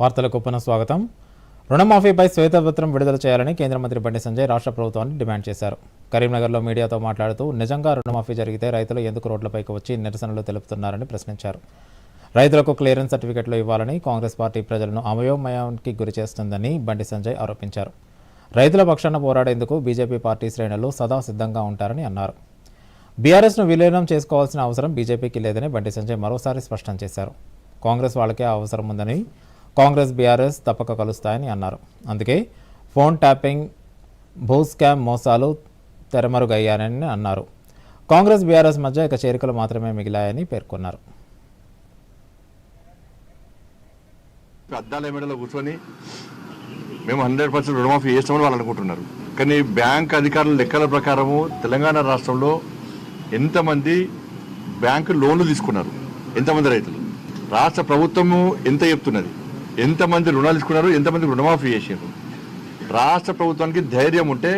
వార్తలకు పునః స్వాగతం. రుణమాఫీపై శ్వేతపత్రం విడుదల చేయాలని కేంద్ర మంత్రి బండి సంజయ్ రాష్ట్ర ప్రభుత్వాన్ని డిమాండ్ చేశారు. కరీంనగర్లో మీడియాతో మాట్లాడుతూ నిజంగా రుణమాఫీ జరిగితే రైతులు ఎందుకు రోడ్లపైకి వచ్చి నిరసనలు తెలుపుతున్నారని ప్రశ్నించారు. రైతులకు క్లియరెన్స్ సర్టిఫికెట్లు ఇవ్వాలని కాంగ్రెస్ పార్టీ ప్రజలను అమయోమయానికి గురి చేస్తుందని బండి సంజయ్ ఆరోపించారు. రైతుల పక్షాన పోరాడేందుకు బీజేపీ పార్టీ శ్రేణులు సదా సిద్ధంగా ఉంటారని అన్నారు. బీఆర్ఎస్ను విలీనం చేసుకోవాల్సిన అవసరం బీజేపీకి లేదని బండి సంజయ్ మరోసారి స్పష్టం చేశారు. కాంగ్రెస్ వాళ్ళకే ఆ అవసరం ఉందని కాంగ్రెస్ బీఆర్ఎస్ తప్పక కలుస్తాయని అన్నారు. అందుకే ఫోన్ ట్యాపింగ్ భూ స్కామ్ మోసాలు తెరమరుగయ్యానని అన్నారు. కాంగ్రెస్ బీఆర్ఎస్ మధ్య ఇక చేరికలు మాత్రమే మిగిలాయని పేర్కొన్నారు. అద్దాల కూర్చొని మేము హండ్రెడ్ పర్సెంట్ రుణమాఫీ చేస్తామని వాళ్ళు అనుకుంటున్నారు. కానీ బ్యాంక్ అధికారుల లెక్కల ప్రకారము తెలంగాణ రాష్ట్రంలో ఎంతమంది బ్యాంకు లోన్లు తీసుకున్నారు? ఎంతమంది రైతులు? రాష్ట్ర ప్రభుత్వము ఎంత చెప్తున్నది? ఎంతమంది రుణాలు తీసుకున్నారు ఎంతమంది రుణమాఫీ చేసారు రాష్ట్ర ప్రభుత్వానికి ధైర్యం ఉంటే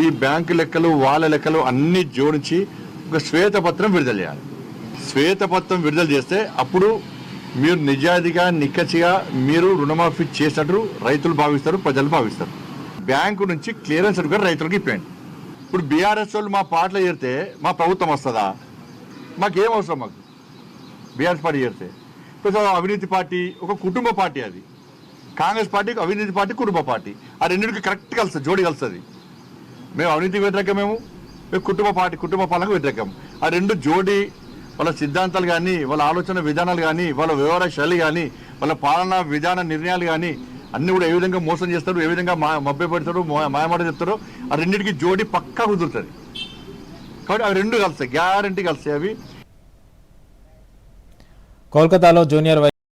ఈ బ్యాంకు లెక్కలు వాళ్ళ లెక్కలు అన్ని జోడించి ఒక శ్వేతపత్రం విడుదల చేయాలి. శ్వేతపత్రం విడుదల చేస్తే అప్పుడు మీరు నిజాయితీగా నిక్కచ్చిగా మీరు రుణమాఫీ చేసినట్టు రైతులు భావిస్తారు ప్రజలు భావిస్తారు. బ్యాంకు నుంచి క్లియరెన్స్ సర్టిఫికేట్ రైతులకు ఇప్పండి ఇప్పుడు బీఆర్ఎస్ వాళ్ళు మా పాటలు చేరితే మా ప్రభుత్వం వస్తుందా? మాకేం అవసరం మాకు? బీఆర్ఎస్ పార్టీ చేరితే ఇప్పుడు అవినీతి పార్టీ ఒక కుటుంబ పార్టీ అది. కాంగ్రెస్ పార్టీ అవినీతి పార్టీ కుటుంబ పార్టీ. ఆ రెండింటికి కరెక్ట్ కలుస్తుంది జోడి కలుస్తుంది మేము అవినీతి వ్యతిరేకం మేము మేము కుటుంబ పార్టీ కుటుంబ పాలనకు వ్యతిరేకం. ఆ రెండు జోడి వాళ్ళ సిద్ధాంతాలు కానీ వాళ్ళ ఆలోచన విధానాలు కానీ వాళ్ళ వ్యవహార శైలి కానీ వాళ్ళ పాలనా విధాన నిర్ణయాలు కానీ అన్నీ కూడా ఏ విధంగా మోసం చేస్తారు ఏ విధంగా మా మభ్య పెడతారు మాయమాట చెప్తారో ఆ రెండింటికి జోడి పక్కా కుదురుతుంది. కాబట్టి అవి రెండు కలుస్తాయి గ్యారంటీ కలుస్తాయి అవి. కోల్కతాలో జూనియర్